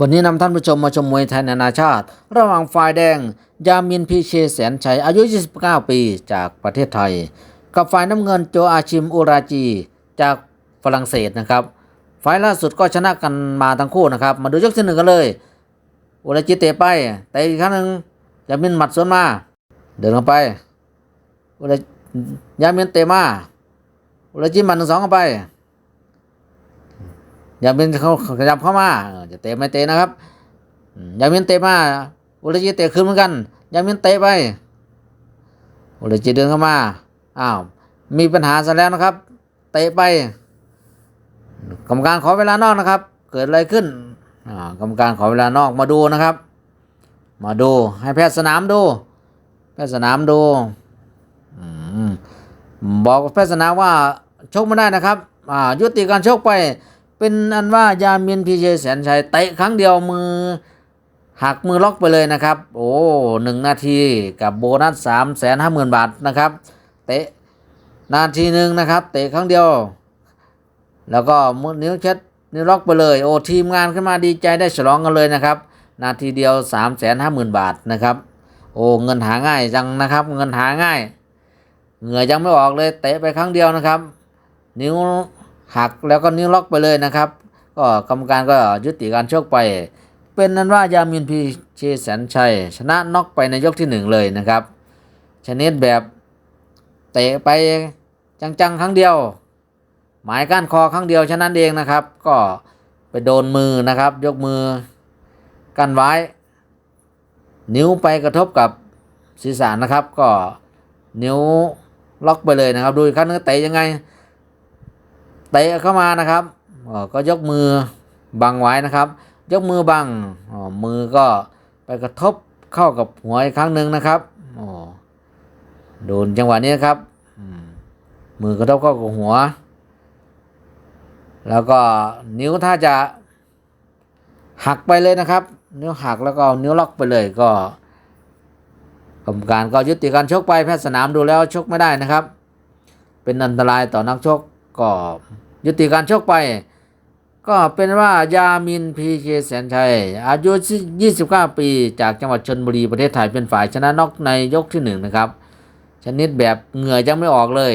วันนี้นำท่านผู้ชมมาชมมวยไทยนานาชาติ ระหว่างฝ่ายแดง ยามินพีเชแสนชัยอายุ 29 ปีจากประเทศไทย กับฝ่ายน้ำเงินโจอาชิมอุราจีจากฝรั่งเศสนะครับ ฝ่ายล่าสุดก็ชนะกันมาทั้งคู่นะครับ มาดูยกที่หนึ่งกันเลย อุราจีเตะไปเตะอีกครั้งหนึ่งยามินหมัดสวนมา เดินเข้าไปอุรายามินเตะมาอุราจีหมัดหนึ่งสองเข้าไป ยามินเขาขยับเข้ามาจะเตะไม่เตะนะครับอืมยามินเตะมาอุลจิเตะคืนเหมือนกันยามินเตะไปอุลจิเดินเข้ามาอ้าวมีปัญหาซะแล้วนะครับ เตะไปกรรมการขอเวลานอกนะครับ เกิดอะไรขึ้นอ่ากรรมการขอเวลานอกมาดูนะครับ มาดูให้แพทย์สนามดู แพทย์สนามดูอมบอกแพทย์สนามว่าชกไม่ได้นะครับอ่ายุติการชกไป เป็นอันว่ายามินพีเจแสนชัยเตะครั้งเดียวมือหักมือล็อกไปเลยนะครับ โอ้หนึ่งนาทีกับโบนัสสามแสนห้าหมื่นบาทนะครับ เตะนาทีหนึ่งนะครับ เตะครั้งเดียว แล้วก็มือนิ้วเช็ดนิ้วล็อกไปเลย โอ้ทีมงานขึ้นมาดีใจได้ฉลองกันเลยนะครับ นาทีเดียวสามแสนห้าหมื่นบาทนะครับ โอ้เงินหาง่ายจังนะครับ เงินหาง่าย เหงื่อยังไม่ออกเลย เตะไปครั้งเดียวนะครับ นิ้ว หักแล้วก็นิ้วล็อกไปเลยนะครับ ก็กรรมการก็ยุติการชกไป เป็นนั้นว่ายามินพีเชแสนชัย ชนะน็อกไปในยกที่หนึ่งเลยนะครับ ชนิดแบบเตะไปจังๆ ครั้งเดียว หมายก้านคอครั้งเดียวฉะนั้นเองนะครับ ก็ไปโดนมือนะครับ ยกมือกันไว้ นิ้วไปกระทบกับศีรษะนะครับ ก็นิ้วล็อกไปเลยนะครับ ดูครั้งนึงเตะยังไง เตะเข้ามานะครับอ่อก็ยกมือบังไว้นะครับ ยกมือบังอ๋อมือก็ไปกระทบเข้ากับหัวอีกครั้งหนึ่งนะครับอ๋อโดนจังหวะนี้นะครับมือกระทบเข้ากับหัว แล้วก็นิ้วถ้าจะหักไปเลยนะครับ นิ้วหักแล้วก็นิ้วล็อกไปเลยก็กรรมการก็ยุติการชกไปแพทย์สนามดูแล้วชกไม่ได้นะครับ เป็นอันตรายต่อนักชก ก็ยุติการชกไป ก็เป็นว่ายามินพีเคแสนชัย อายุ 29 ปีจากจังหวัดชนบุรีประเทศไทยเป็นฝ่ายชนะน็อกในยกที่หนึ่งนะครับ ชนิดแบบเหงื่อยังไม่ออกเลย